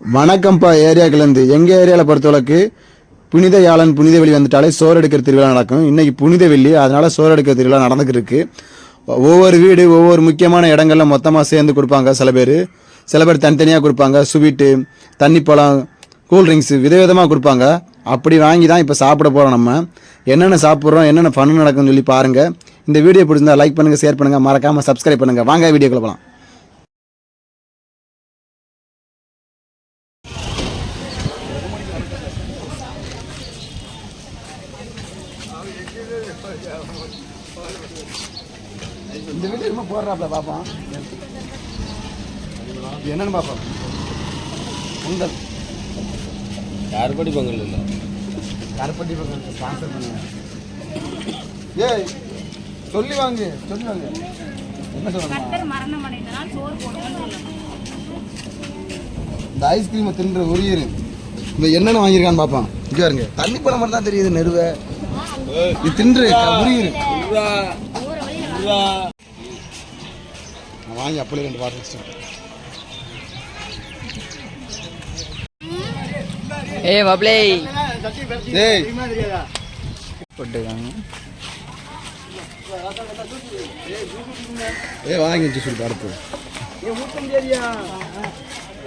வணக்கம்ப்பா ஏரியாக்குலேருந்து. எங்கள் ஏரியாவில் பொறுத்தவளவுக்கு புனித யாழன் புனித வெள்ளி வந்துட்டாலே சோறு எடுக்கிற திருவிழா நடக்கும். இன்றைக்கி புனித வெள்ளி அதனால் சோறு எடுக்கிற திருவிழா நடந்துக்கிட்டு ஒவ்வொரு வீடு ஒவ்வொரு முக்கியமான இடங்கள்ல மொத்தமாக சேர்ந்து கொடுப்பாங்க சில பேர். சில பேர் தனித்தனியாக கொடுப்பாங்க. ஸ்வீட்டு தண்ணி பழம் கூல்ட்ரிங்க்ஸு விதவிதமாக கொடுப்பாங்க. அப்படி வாங்கி தான் இப்போ சாப்பிட போகிறோம் நம்ம. என்னென்ன சாப்பிட்றோம் என்னென்ன ஃபன் நடக்கும்னு சொல்லி பாருங்கள் இந்த வீடியோ பிடிச்சிருந்தா லைக் பண்ணுங்கள் ஷேர் பண்ணுங்கள் மறக்காமல் சப்ஸ்கிரைப் பண்ணுங்கள் வாங்க வீடியோக்குள்ள போகலாம் இந்த வீடியோ என்ன போடுறாப்ல பார்ப்போம் இது என்னன்னு பார்ப்போம் உங்கள் யாருபடி பொங்கல் இல்லை. கருப்பட்டி பக்கம் ஸ்பான்சர் பண்ணுங்க. ஏய் சொல்லி வாங்க சொல்லி வாங்க. என்ன சொல்லணும் இந்த ஐஸ்கிரீமை தின்ற உரியர் இந்த என்னென்ன வாங்கியிருக்கான்னு பார்ப்போம் இங்கே இருங்க தண்ணி பழம் மட்டும் தான் தெரியுது நெருவை. இது தின்று நான் வாங்கி அப்படியே ரெண்டு வாட்டர் வச்சிட்டேன். ஏ ஏய் போட்டுருக்காங்க ஏய் வாங்கி வச்சு சொல்லி அடுத்து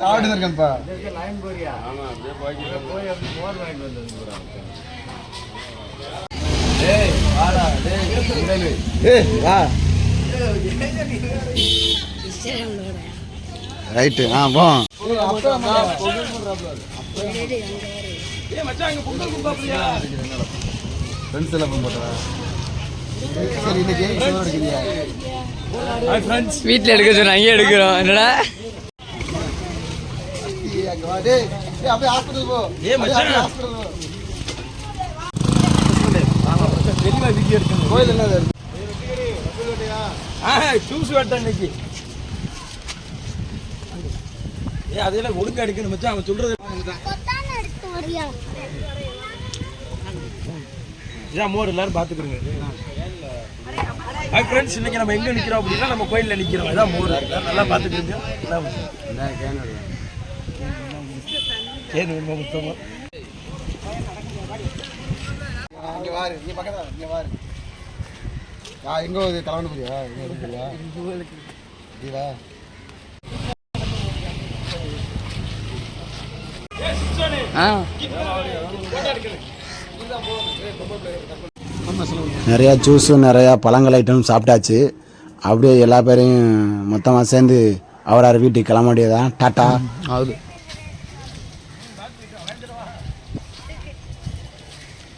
ஆடுதான் இருக்கேன்ப்பா ஏய் வா. ரைட்டு ஆ போ. ஃப்ரெண்ட்ஸ் எல்லாம் போட்டா சரி இன்னைக்கு ஏன் சோறு எடுக்கிறியா வீட்டில் எடுக்க சொன்னாங்க எடுக்கிறோம். என்னடா? டேய். டேய், அப்படியே hospital போ. அப்படியே hospital போ. கோயில் என்னது? ஜூஸ் வேட்டா இன்னைக்கு. ஏ அதெல்லாம் ஒழுங்கா எடுக்கணும் மச்சான். அவன் சொல்றது இதான் மோர் எல்லாரும் பாத்துக்கிறோங்க ஹாய் ஃப்ரெண்ட்ஸ் இன்னைக்கு நம்ம எங்க நிக்கிறோம் அப்படின்னா நம்ம கோயில்ல நிக்கிறோம். இதான் மோர். நல்லா பாத்துக்கிறீங்க கேன் வேணுமா மொத்தமா? இங்க வாரு பக்கத்துல வாரு. எங்க கலவண்டு எங்க நிறையா ஜூஸு நிறையா பழங்கள் ஐட்டம் சாப்பிட்டாச்சு. அப்படியே எல்லா பேரையும் மொத்தமாக சேர்ந்து அவரார் வீட்டுக்கு கிளம்ப வேண்டியதான் டாட்டா. ಹೌದು